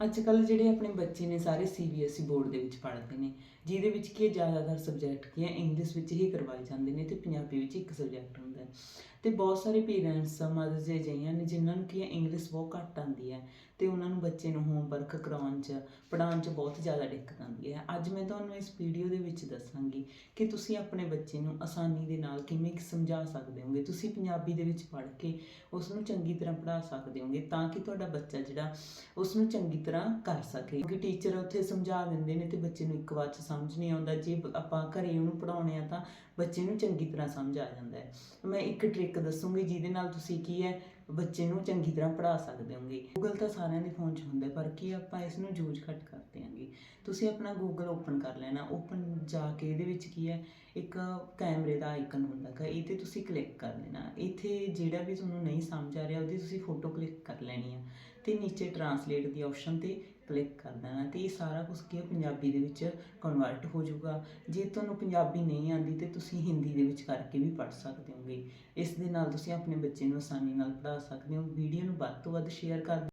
ਅੱਜ ਕੱਲ ਜਿਹੜੇ ਆਪਣੇ ਬੱਚੇ ਨੇ ਸਾਰੇ ਸੀਬੀਐਸਈ ਬੋਰਡ ਦੇ ਵਿੱਚ ਪੜ੍ਹਦੇ ਨੇ, ਜਿਹਦੇ ਵਿੱਚ ਕੀ ਜ਼ਿਆਦਾਤਰ ਸਬਜੈਕਟ ਕੀ ਹੈ ਇੰਗਲਿਸ਼ ਵਿੱਚ ਹੀ ਕਰਵਾਏ ਜਾਂਦੇ ਨੇ ਤੇ ਪੰਜਾਬੀ ਵਿੱਚ ਇੱਕ ਸਬਜੈਕਟ ਹੁੰਦਾ ਹੈ। ਤੇ ਬਹੁਤ ਸਾਰੇ ਪੇਰੈਂਟਸ ਮਦਰਸ ਅਜਿਹੀਆਂ ਨੇ ਜਿਨ੍ਹਾਂ ਨੂੰ ਕੀ ਹੈ ਇੰਗਲਿਸ਼ ਬਹੁਤ ਘੱਟ ਆਉਂਦੀ ਹੈ ਤੇ ਉਹਨਾਂ ਨੂੰ ਬੱਚੇ ਨੂੰ ਹੋਮਵਰਕ ਕਰਾਉਣ 'ਚ, ਪੜ੍ਹਾਉਣ 'ਚ ਬਹੁਤ ਜ਼ਿਆਦਾ ਦਿੱਕਤ ਆਉਂਦੀ ਹੈ। ਅੱਜ ਮੈਂ ਤੁਹਾਨੂੰ ਇਸ ਵੀਡੀਓ ਦੇ ਵਿੱਚ ਦੱਸਾਂਗੀ ਕਿ ਤੁਸੀਂ ਆਪਣੇ ਬੱਚੇ ਨੂੰ ਆਸਾਨੀ ਦੇ ਨਾਲ ਕਿਵੇਂ ਕੁ ਸਮਝਾ ਸਕਦੇ ਹੋਗੇ। ਤੁਸੀਂ ਪੰਜਾਬੀ ਦੇ ਵਿੱਚ ਪੜ੍ਹ ਕੇ ਉਸ ਨੂੰ ਚੰਗੀ ਤਰ੍ਹਾਂ ਪੜ੍ਹਾ ਸਕਦੇ ਹੋਗੇ ਤਾਂ ਕਿ ਤੁਹਾਡਾ ਬੱਚਾ ਜਿਹੜਾ ਉਸ ਨੂੰ ਚੰਗੀ ਤਰ੍ਹਾਂ ਕਰ ਸਕੇ। ਕਿਉਂਕਿ ਟੀਚਰ ਉੱਥੇ ਸਮਝਾ ਦਿੰਦੇ ਨੇ ਤੇ ਬੱਚੇ ਨੂੰ ਇੱਕ ਵਾਰ ਚ ਸਮਝ ਨਹੀਂ ਆਉਂਦਾ। ਜੇ ਆਪਾਂ ਘਰੇ ਉਹਨੂੰ ਪੜਾਉਣੇ ਆ ਤਾਂ ਬੱਚੇ ਨੂੰ ਚੰਗੀ ਤਰ੍ਹਾਂ ਸਮਝ ਆ ਜਾਂਦਾ ਹੈ। ਮੈਂ ਇੱਕ ਟ੍ਰਿਕ ਦੱਸੂੰਗੀ ਜਿਹਦੇ ਨਾਲ ਤੁਸੀਂ ਕੀ ਹੈ, ਬੱਚੇ ਨੂੰ ਚੰਗੀ ਤਰ੍ਹਾਂ ਪੜ੍ਹਾ ਸਕਦੇ ਹੋਗੇ। ਗੂਗਲ ਤਾਂ ਸਾਰਿਆਂ ਦੇ ਫੋਨ 'ਚ ਹੁੰਦਾ ਪਰ ਕੀ ਆਪਾਂ ਇਸ ਨੂੰ ਯੂਜ਼ ਘੱਟ ਕਰਦੇ ਹਾਂਗੇ। ਤੁਸੀਂ ਆਪਣਾ ਗੂਗਲ ਓਪਨ ਕਰ ਲੈਣਾ। ਓਪਨ ਜਾ ਕੇ ਇਹਦੇ ਵਿੱਚ ਕੀ ਹੈ, ਇੱਕ ਕੈਮਰੇ ਦਾ ਆਈਕਨ ਹੁੰਦਾ ਹੈ ਇਹ ਤੇ ਤੁਸੀਂ ਕਲਿੱਕ ਕਰ ਲੈਣਾ। ਇੱਥੇ ਜਿਹੜਾ ਵੀ ਤੁਹਾਨੂੰ ਨਹੀਂ ਸਮਝ ਆ ਰਿਹਾ, ਉਹਦੀ ਤੁਸੀਂ ਫੋਟੋ ਕਲਿੱਕ ਕਰ ਲੈਣੀ। ਤੇ ਨੀਚੇ ਟਰਾਂਸਲੇਟ ਦੀ ਆਪਸ਼ਨ ਤੇ ਕਲਿੱਕ ਕਰ ਦੇਣਾ ਤੇ ਇਹ ਸਾਰਾ ਕੁਝ ਕੀ ਪੰਜਾਬੀ ਦੇ ਵਿੱਚ ਕਨਵਰਟ ਹੋ ਜਾਊਗਾ। ਜੇ ਤੁਹਾਨੂੰ ਪੰਜਾਬੀ ਨਹੀਂ ਆਉਂਦੀ ਤੇ ਤੁਸੀਂ ਹਿੰਦੀ ਦੇ ਵਿੱਚ ਕਰਕੇ ਵੀ ਪੜ੍ਹ ਸਕਦੇ ਹੋਗੇ। ਇਸ ਦੇ ਨਾਲ ਤੁਸੀਂ ਆਪਣੇ ਬੱਚੇ ਨੂੰ ਆਸਾਨੀ ਨਾਲ ਪੜ੍ਹਾ ਸਕਦੇ ਹੋ। ਵੀਡੀਓ ਨੂੰ ਵੱਧ ਤੋਂ ਵੱਧ ਸ਼ੇਅਰ ਕਰ